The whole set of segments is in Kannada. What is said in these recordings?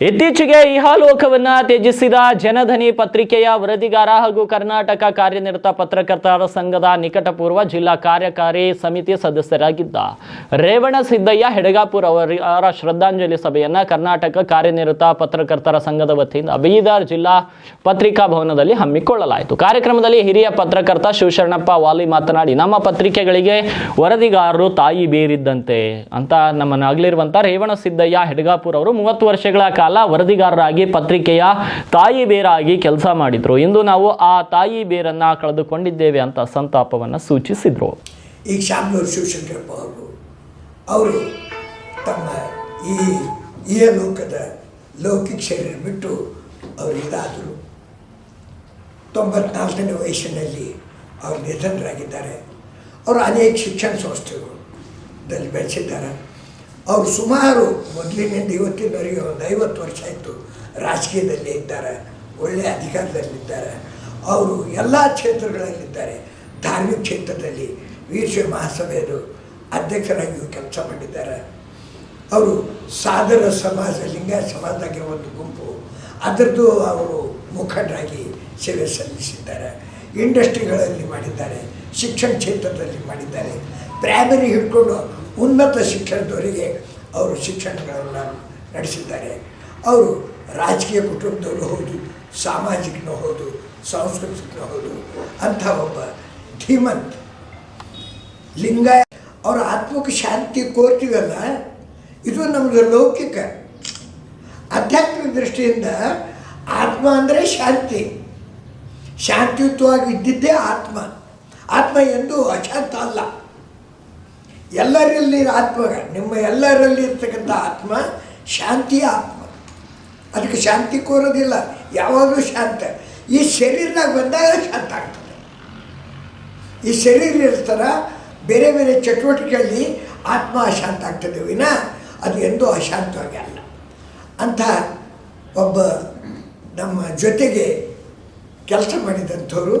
ಇತ್ತೀಚೆಗೆ ಇಹಾಲೋಕವನ್ನ ತ್ಯಜಿಸಿದ ಜನಧನಿ ಪತ್ರಿಕೆಯ ವರದಿಗಾರ ಹಾಗೂ ಕರ್ನಾಟಕ ಕಾರ್ಯನಿರತ ಪತ್ರಕರ್ತರ ಸಂಘದ ನಿಕಟಪೂರ್ವ ಜಿಲ್ಲಾ ಕಾರ್ಯಕಾರಿ ಸಮಿತಿ ಸದಸ್ಯರಾಗಿದ್ದ ರೇವಣ ಸಿದ್ದಯ್ಯ ಹೆಡಗಾಪುರ್ ಅವರ ಶ್ರದ್ಧಾಂಜಲಿ ಸಭೆಯನ್ನ ಕರ್ನಾಟಕ ಕಾರ್ಯನಿರತ ಪತ್ರಕರ್ತರ ಸಂಘದ ವತಿಯಿಂದ ಬೀದರ್ ಜಿಲ್ಲಾ ಪತ್ರಿಕಾ ಭವನದಲ್ಲಿ ಹಮ್ಮಿಕೊಳ್ಳಲಾಯಿತು. ಕಾರ್ಯಕ್ರಮದಲ್ಲಿ ಹಿರಿಯ ಪತ್ರಕರ್ತ ಶಿವಶರಣಪ್ಪ ವಾಲಿ ಮಾತನಾಡಿ, ನಮ್ಮ ಪತ್ರಿಕೆಗಳಿಗೆ ವರದಿಗಾರರು ತಾಯಿ ಬೇರಿದ್ದಂತೆ ಅಂತ ನಮ್ಮನ್ನು ರೇವಣಸಿದ್ದಯ್ಯ ರೇವಣ ಸಿದ್ದಯ್ಯ ಹೆಡಗಾಪುರ್ ಅವರು ಮೂವತ್ತು ವರ್ಷಗಳ ಕಾಲ ವರದಿಗಾರರಾಗಿ ಪತ್ರಿಕೆಯ ತಾಯಿ ಬೇರಾಗಿ ಕೆಲಸ ಮಾಡಿದ್ರು. ಇಂದು ನಾವು ಆ ತಾಯಿ ಬೇರನ್ನ ಕಳೆದುಕೊಂಡಿದ್ದೇವೆ ಅಂತ ಸಂತಾಪವನ್ನು ಸೂಚಿಸಿದ್ರು. ಈಗ ಶಾಮನೂರು ಶಿವಶಂಕರಪ್ಪ ಅವರು ಅವರು ತಮ್ಮ ಈ ಈ ಲೋಕದ ಲೌಕಿಕ ಶರೀರ ಬಿಟ್ಟು ಅವರು ಇದಾದರು. ತೊಂಬತ್ನಾಲ್ಕನೇ ವಯಸ್ಸಿನಲ್ಲಿ ಅವರು ನಿಧನರಾಗಿದ್ದಾರೆ. ಅವರು ಅನೇಕ ಶಿಕ್ಷಣ ಸಂಸ್ಥೆಗಳು ಬೆಳೆಸಿದ್ದಾರೆ. ಅವರು ಸುಮಾರು ಮೊದಲಿನಿಂದ ಇವತ್ತಿನವರೆಗೆ ಒಂದು ಐವತ್ತು ವರ್ಷ ಆಯಿತು ರಾಜಕೀಯದಲ್ಲಿ ಇದ್ದಾರೆ ಒಳ್ಳೆಯ ಅಧಿಕಾರದಲ್ಲಿದ್ದಾರೆ. ಅವರು ಎಲ್ಲ ಕ್ಷೇತ್ರಗಳಲ್ಲಿದ್ದಾರೆ. ಧಾರ್ಮಿಕ ಕ್ಷೇತ್ರದಲ್ಲಿ ವೀರಶೈವ ಮಹಾಸಭೆಯದು ಅಧ್ಯಕ್ಷರಾಗಿಯೂ ಕೆಲಸ ಮಾಡಿದ್ದಾರೆ. ಅವರು ಸಾದರ ಸಮಾಜ ಲಿಂಗಾಯತ ಸಮಾಜದಾಗೆ ಒಂದು ಗುಂಪು. ಅದರದ್ದು ಅವರು ಮುಖಂಡರಾಗಿ ಸೇವೆ ಸಲ್ಲಿಸಿದ್ದಾರೆ. ಇಂಡಸ್ಟ್ರಿಗಳಲ್ಲಿ ಮಾಡಿದ್ದಾರೆ, ಶಿಕ್ಷಣ ಕ್ಷೇತ್ರದಲ್ಲಿ ಮಾಡಿದ್ದಾರೆ. ಪ್ರೈಮರಿ ಹಿಡ್ಕೊಂಡು ಉನ್ನತ ಶಿಕ್ಷಣದವರಿಗೆ ಅವರು ಶಿಕ್ಷಣಗಳನ್ನು ನಡೆಸಿದ್ದಾರೆ. ಅವರು ರಾಜಕೀಯ ಕುಟುಂಬದವರು ಹೌದು, ಸಾಮಾಜಿಕನೂ ಹೌದು, ಸಾಂಸ್ಕೃತಿಕನೂ ಹೌದು, ಅಂಥ ಒಬ್ಬ ಧೀಮಂತ್ ಲಿಂಗಾಯ. ಅವರ ಆತ್ಮಕ್ಕೆ ಶಾಂತಿ ಕೋರ್ತೀವಲ್ಲ, ಇದು ನಮ್ಮದು ಲೌಕಿಕ. ಆಧ್ಯಾತ್ಮಿಕ ದೃಷ್ಟಿಯಿಂದ ಆತ್ಮ ಅಂದರೆ ಶಾಂತಿ. ಶಾಂತಿಯುತವಾಗಿ ಇದ್ದಿದ್ದೇ ಆತ್ಮ. ಆತ್ಮ ಎಂದು ಅಶಾಂತ ಅಲ್ಲ. ಎಲ್ಲರಲ್ಲಿ ಆತ್ಮ, ನಿಮ್ಮ ಎಲ್ಲರಲ್ಲಿ ಇರ್ತಕ್ಕಂಥ ಆತ್ಮ ಶಾಂತಿಯ ಆತ್ಮ. ಅದಕ್ಕೆ ಶಾಂತಿ ಕೋರೋದಿಲ್ಲ, ಯಾವಾಗಲೂ ಶಾಂತ. ಈ ಶರೀರದಾಗ ಬಂದಾಗ ಶಾಂತ ಆಗ್ತದೆ. ಈ ಶರೀರ ಇರ್ತಾರ, ಬೇರೆ ಬೇರೆ ಚಟುವಟಿಕೆಯಲ್ಲಿ ಆತ್ಮ ಅಶಾಂತ ಆಗ್ತದೆ ವಿನ ಅದು ಎಂದೂ ಅಶಾಂತವಾಗಿ ಅಲ್ಲ. ಅಂಥ ಒಬ್ಬ ನಮ್ಮ ಜೊತೆಗೆ ಕೆಲಸ ಮಾಡಿದಂಥವರು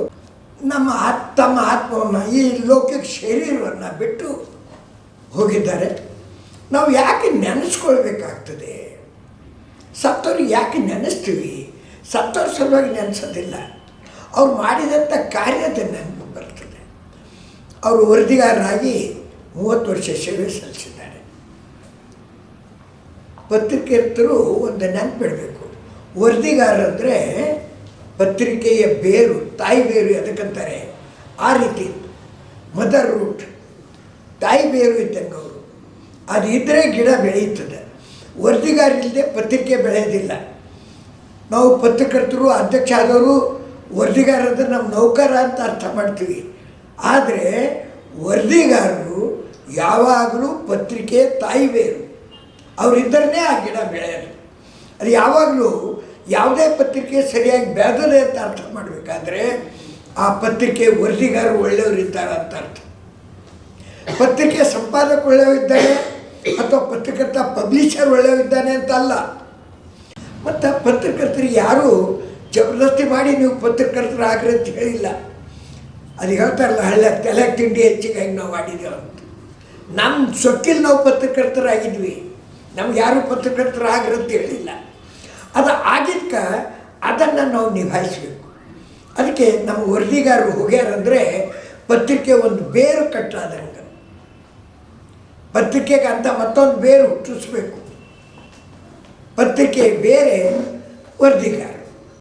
ನಮ್ಮ ಆತ್, ತಮ್ಮ ಆತ್ಮವನ್ನು ಈ ಲೌಕಿಕ ಶರೀರವನ್ನು ಬಿಟ್ಟು ಹೋಗಿದ್ದಾರೆ. ನಾವು ಯಾಕೆ ನೆನೆಸ್ಕೊಳ್ಬೇಕಾಗ್ತದೆ? ಸತ್ತವರು ಯಾಕೆ ನೆನೆಸ್ತೀವಿ? ಸತ್ತವ್ರ ಸಲುವಾಗಿ ನೆನೆಸೋದಿಲ್ಲ. ಅವ್ರು ಮಾಡಿದಂಥ ಕಾರ್ಯದ ನೆನಪು ಬರ್ತದೆ. ಅವರು ವರದಿಗಾರರಾಗಿ ಮೂವತ್ತು ವರ್ಷ ಸೇವೆ ಸಲ್ಲಿಸಿದ್ದಾರೆ. ಪತ್ರಿಕೆರ್ತರು ಒಂದು ನೆನಪಿಡಬೇಕು ವರದಿಗಾರರಂದರೆ ಪತ್ರಿಕೆಯ ಬೇರು, ತಾಯಿ ಬೇರು ಎದಕ್ಕಂತಾರೆ? ಆ ರೀತಿ. Mother root. ತಾಯಿ ಬೇರು ಇದ್ದಂಗೆ ಅವರು ಅದು ಇದ್ದರೆ ಗಿಡ ಬೆಳೆಯುತ್ತದೆ. ವರ್ದಿಗಾರಿಲ್ಲದೆ ಪತ್ರಿಕೆ ಬೆಳೆಯೋದಿಲ್ಲ ನಾವು ಪತ್ರಕರ್ತರು ಅಧ್ಯಕ್ಷ ಆದವರು ವರದಿಗಾರರ ನಮ್ಮ ನೌಕರ ಅಂತ ಅರ್ಥ ಮಾಡ್ತೀವಿ. ಆದರೆ ವರದಿಗಾರರು ಯಾವಾಗಲೂ ಪತ್ರಿಕೆ ತಾಯಿ ಬೇರು ಅವರಿದ್ದರನ್ನೇ ಆ ಗಿಡ ಬೆಳೆಯೋದು. ಅದು ಯಾವಾಗಲೂ ಯಾವುದೇ ಪತ್ರಿಕೆ ಸರಿಯಾಗಿ ಬೆಳೆದದೆ ಅಂತ ಅರ್ಥ ಮಾಡಬೇಕಾದ್ರೆ ಆ ಪತ್ರಿಕೆ ವರದಿಗಾರರು ಒಳ್ಳೆಯವರಿದ್ದಾರೆ ಅಂತ ಅರ್ಥ. ಪತ್ರಿಕೆ ಸಂಪಾದಕ ಒಳ್ಳೆಯವಿದ್ದಾನೆ ಅಥವಾ ಪತ್ರಕರ್ತ ಪಬ್ಲಿಷರ್ ಒಳ್ಳೆಯವಿದ್ದಾನೆ ಅಂತ ಅಲ್ಲ. ಮತ್ತು ಪತ್ರಕರ್ತರಿಗೆ ಯಾರೂ ಜಬರ್ದಸ್ತಿ ಮಾಡಿ ನೀವು ಪತ್ರಕರ್ತರಾಗ್ರಿ ಅಂತ ಹೇಳಿಲ್ಲ. ಅದು ಹೇಳ್ತಾರಲ್ಲ, ಹಳ್ಳ ತಲೆ ತಿಂಡಿ ಹೆಚ್ಚಿಗೆ ಹೆಂಗೆ ನಾವು ಮಾಡಿದ್ದೇವೆ ಅಂತ. ನಮ್ಮ ಸೊಕ್ಕಿಲ್ ನಾವು ಪತ್ರಕರ್ತರಾಗಿದ್ವಿ. ನಮ್ಗೆ ಯಾರೂ ಪತ್ರಕರ್ತರಾಗ್ರಿ ಅಂತ ಹೇಳಿಲ್ಲ. ಅದು ಆಗಿದ್ಕ ಅದನ್ನು ನಾವು ನಿಭಾಯಿಸಬೇಕು. ಅದಕ್ಕೆ ನಮ್ಮ ವರದಿಗಾರರು ಹೋಗ್ಯಾರಂದರೆ ಪತ್ರಿಕೆ ಒಂದು ಬೇರು ಕಟ್ಟಾದಂಗೆ. ಪತ್ರಿಕೆಗೆ ಅಂತ ಮತ್ತೊಂದು ಬೇರು ಹುಟ್ಟಿಸ್ಬೇಕು. ಪತ್ರಿಕೆ ಬೇರೆ ವರದಿಗಾರ